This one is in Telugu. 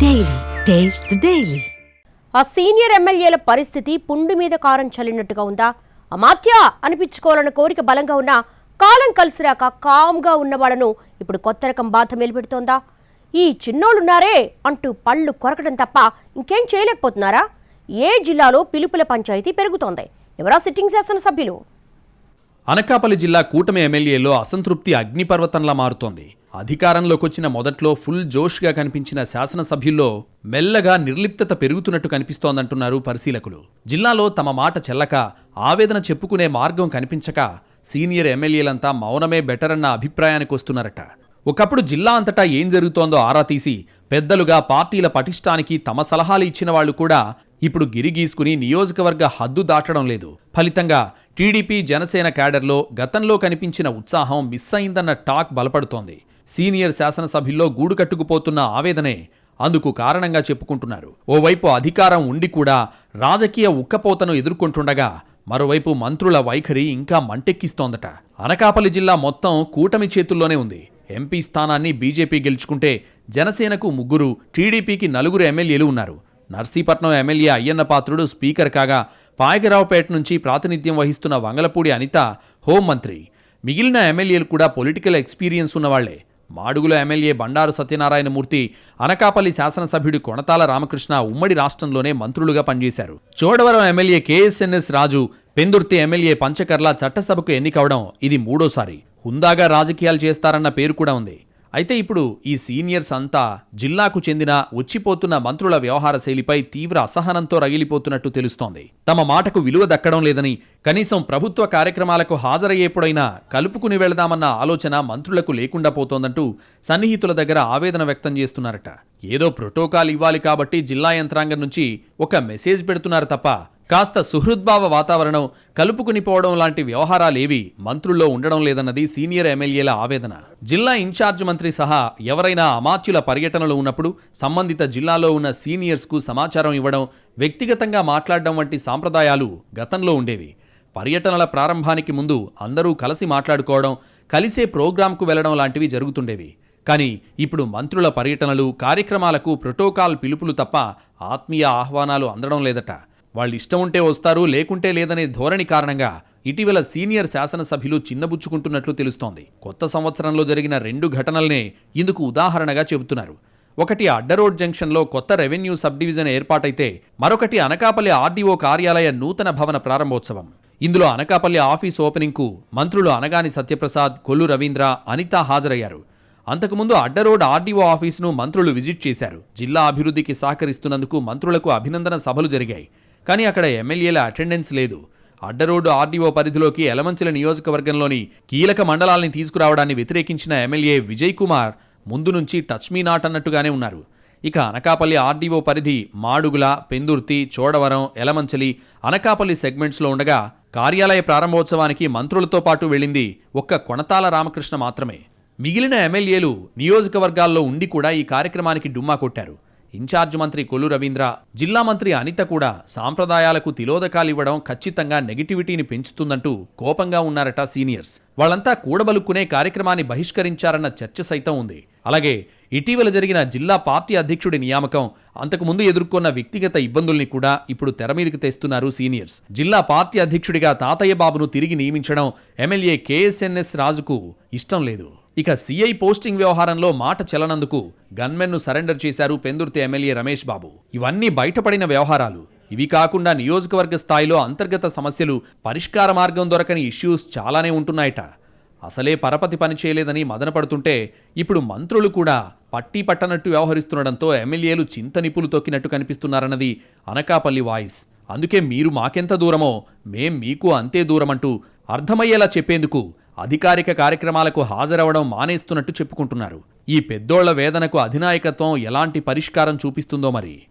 డైలీ టేస్ట్ డైలీ ఆ సీనియర్ ఎమ్మెల్యేల పరిస్థితి పుండు మీద కారం చల్లినట్టుగా ఉందా? అమాత్య అనిపించుకోవాలన్న కోరిక బలంగా ఉన్నా కాలం కలిసిరాక కామ్గా ఉన్నవాళ్ళను ఇప్పుడు కొత్త రకం బాధ మేలుపెడుతోందా? ఈ చిన్నోళ్ళున్నారే అంటూ పళ్ళు కొరకడం తప్ప ఇంకేం చేయలేకపోతున్నారా? ఏ జిల్లాలో పిలుపుల పంచాయతీ పెరుగుతోంది. ఎవరా సిట్టింగ్ శాసనసభ్యులు? అనకాపల్లి జిల్లా కూటమి ఎమ్మెల్యేలో అసంతృప్తి అగ్నిపర్వతంలా మారుతోంది. అధికారంలోకి వచ్చిన మొదట్లో ఫుల్ జోష్గా కనిపించిన శాసనసభ్యుల్లో మెల్లగా నిర్లిప్తత పెరుగుతున్నట్టు కనిపిస్తోందంటున్నారు పరిశీలకులు. జిల్లాలో తమ మాట చెల్లక ఆవేదన చెప్పుకునే మార్గం కనిపించక సీనియర్ ఎమ్మెల్యేలంతా మౌనమే బెటర్ అన్న అభిప్రాయానికి వస్తున్నారట. ఒకప్పుడు జిల్లా అంతటా ఏం జరుగుతోందో ఆరా తీసి పెద్దలుగా పార్టీల పటిష్టానికి తమ సలహాలు ఇచ్చిన వాళ్ళు కూడా ఇప్పుడు గిరిగీసుకుని నియోజకవర్గ హద్దు దాటడం లేదు. ఫలితంగా టీడీపీ జనసేన క్యాడర్లో గతంలో కనిపించిన ఉత్సాహం మిస్ అయిందన్న టాక్ బలపడుతోంది. సీనియర్ శాసనసభ్యుల్లో గూడు కట్టుకుపోతున్న ఆవేదనే అందుకు కారణంగా చెప్పుకుంటున్నారు. ఓవైపు అధికారం ఉండి కూడా రాజకీయ ఉక్కపోతను ఎదుర్కొంటుండగా మరోవైపు మంత్రుల వైఖరి ఇంకా మంటెక్కిస్తోందట. అనకాపల్లి జిల్లా మొత్తం కూటమి చేతుల్లోనే ఉంది. ఎంపీ స్థానాన్ని బీజేపీ గెలుచుకుంటే జనసేనకు ముగ్గురు టీడీపీకి నలుగురు ఎమ్మెల్యేలు ఉన్నారు. నర్సీపట్నం ఎమ్మెల్యే అయ్యన్న పాత్రుడు స్పీకర్ కాగా పాయకరావుపేట నుంచి ప్రాతినిధ్యం వహిస్తున్న వంగలపూడి అనిత హోంమంత్రి. మిగిలిన ఎమ్మెల్యేలు కూడా పొలిటికల్ ఎక్స్పీరియన్స్ ఉన్నవాళ్ళే. మాడుగుల ఎమ్మెల్యే బండారు సత్యనారాయణమూర్తి అనకాపల్లి శాసనసభ్యుడు కొణతాల రామకృష్ణ ఉమ్మడి రాష్ట్రంలోనే మంత్రులుగా పనిచేశారు. Chodavaram MLA KSNS Raju Pendurthi MLA Panchakarla చట్టసభకు ఎన్నికవడం ఇది మూడోసారి. హుందాగా రాజకీయాలు చేస్తారన్న పేరు కూడా ఉంది. అయితే ఇప్పుడు ఈ సీనియర్స్ అంతా జిల్లాకు చెందిన వచ్చిపోతున్న మంత్రుల వ్యవహార శైలిపై తీవ్ర అసహనంతో రగిలిపోతున్నట్టు తెలుస్తోంది. తమ మాటకు విలువ దక్కడం లేదని కనీసం ప్రభుత్వ కార్యక్రమాలకు హాజరయ్యేప్పుడైనా కలుపుకుని వెళదామన్న ఆలోచన మంత్రులకు లేకుండా పోతోందంటూ సన్నిహితుల దగ్గర ఆవేదన వ్యక్తం చేస్తున్నారట. ఏదో ప్రోటోకాల్ ఇవ్వాలి కాబట్టి జిల్లా యంత్రాంగం నుంచి ఒక మెసేజ్ పెడుతున్నారు తప్ప కాస్త సుహృద్భావ వాతావరణం కలుపుకునిపోవడం లాంటి వ్యవహారాలేవి మంత్రుల్లో ఉండడం లేదన్నది సీనియర్ ఎమ్మెల్యేల ఆవేదన. జిల్లా ఇన్ఛార్జ్ మంత్రి సహా ఎవరైనా అమాత్యుల పర్యటనలో ఉన్నప్పుడు సంబంధిత జిల్లాలో ఉన్న సీనియర్స్కు సమాచారం ఇవ్వడం వ్యక్తిగతంగా మాట్లాడడం వంటి సాంప్రదాయాలు గతంలో ఉండేవి. పర్యటనల ప్రారంభానికి ముందు అందరూ కలిసి మాట్లాడుకోవడం కలిసే ప్రోగ్రాంకు వెళ్ళడం లాంటివి జరుగుతుండేవి. కానీ ఇప్పుడు మంత్రుల పర్యటనలు కార్యక్రమాలకు ప్రోటోకాల్ పిలుపులు తప్ప ఆత్మీయ ఆహ్వానాలు అందడం లేదట. వాళ్ళు ఇష్టం ఉంటే వస్తారు లేకుంటే లేదనే ధోరణి కారణంగా ఇటీవల సీనియర్ శాసనసభ్యులు చిన్నబుచ్చుకుంటున్నట్లు తెలుస్తోంది. కొత్త సంవత్సరంలో జరిగిన రెండు ఘటనల్నే ఇందుకు ఉదాహరణగా చెబుతున్నారు. ఒకటి అడ్డరోడ్ జంక్షన్లో కొత్త రెవెన్యూ సబ్ డివిజన్ ఏర్పాటైతే మరొకటి అనకాపల్లి ఆర్డీఓ కార్యాలయ నూతన భవన ప్రారంభోత్సవం. ఇందులో అనకాపల్లి ఆఫీస్ ఓపెనింగ్కు మంత్రులు అనగాని సత్యప్రసాద్ కొల్లు రవీంద్ర అనిత హాజరయ్యారు. అంతకుముందు అడ్డరోడ్ ఆర్డీఓ ఆఫీసును మంత్రులు విజిట్ చేశారు. జిల్లా అభివృద్ధికి సహకరిస్తున్నందుకు మంత్రులకు అభినందన సభలు జరిగాయి. కానీ అక్కడ ఎమ్మెల్యేల అటెండెన్స్ లేదు. అడ్డరోడ్డు ఆర్డీఓ పరిధిలోకి ఎలమంచిల నియోజకవర్గంలోని కీలక మండలాల్ని తీసుకురావడాన్ని వ్యతిరేకించిన ఎమ్మెల్యే విజయ్ కుమార్ ముందు నుంచి టచ్ మీ నాట్ అన్నట్టుగానే ఉన్నారు. ఇక అనకాపల్లి ఆర్డీఓ పరిధి మాడుగుల పెందుర్తి చోడవరం ఎలమంచలి అనకాపల్లి సెగ్మెంట్స్లో ఉండగా కార్యాలయ ప్రారంభోత్సవానికి మంత్రులతో పాటు వెళ్ళింది ఒక్క కొణతాల రామకృష్ణ మాత్రమే. మిగిలిన ఎమ్మెల్యేలు నియోజకవర్గాల్లో ఉండి కూడా ఈ కార్యక్రమానికి డుమ్మా కొట్టారు. ఇన్ఛార్జ్ మంత్రి కొల్లు రవీంద్ర జిల్లా మంత్రి అనిత కూడా సాంప్రదాయాలకు తిలోదకాలివ్వడం ఖచ్చితంగా నెగిటివిటీని పెంచుతుందంటూ కోపంగా ఉన్నారట సీనియర్స్. వాళ్ళంతా కూడబలుక్కునే కార్యక్రమాన్ని బహిష్కరించారన్న చర్చ సైతం ఉంది. అలాగే ఇటీవల జరిగిన జిల్లా పార్టీ అధ్యక్షుడి నియామకం అంతకుముందు ఎదుర్కొన్న వ్యక్తిగత ఇబ్బందుల్ని కూడా ఇప్పుడు తెరమీదకు తెస్తున్నారు సీనియర్స్. జిల్లా పార్టీ అధ్యక్షుడిగా తాతయ్య బాబును తిరిగి నియమించడం ఎమ్మెల్యే కేఎస్ఎన్ఎస్ రాజుకు ఇష్టం లేదు. ఇక సీఐ పోస్టింగ్ వ్యవహారంలో మాట చెల్లనందుకు గన్మెన్ను సరెండర్ చేశారు పెందుర్తి ఎమ్మెల్యే రమేష్ బాబు. ఇవన్నీ బయటపడిన వ్యవహారాలు. ఇవి కాకుండా నియోజకవర్గ స్థాయిలో అంతర్గత సమస్యలు పరిష్కార మార్గం దొరకని ఇష్యూస్ చాలానే ఉంటున్నాయట. అసలే పరపతి పనిచేయలేదని మదనపడుతుంటే ఇప్పుడు మంత్రులు కూడా పట్టి పట్టనట్టు వ్యవహరిస్తుండడంతో ఎమ్మెల్యేలు చింత నిపులు తొక్కినట్టు కనిపిస్తున్నారన్నది అనకాపల్లి వాయిస్. అందుకే మీరు మాకెంత దూరమో మేం మీకు అంతే దూరమంటూ అర్థమయ్యేలా చెప్పేందుకు అధికారిక కార్యక్రమాలకు హాజరవడం మానేస్తున్నట్టు చెప్పుకుంటున్నారు. ఈ పెద్దోళ్ళ వేదనకు అధినాయకత్వం ఎలాంటి పరిష్కారం చూపిస్తుందో మరి.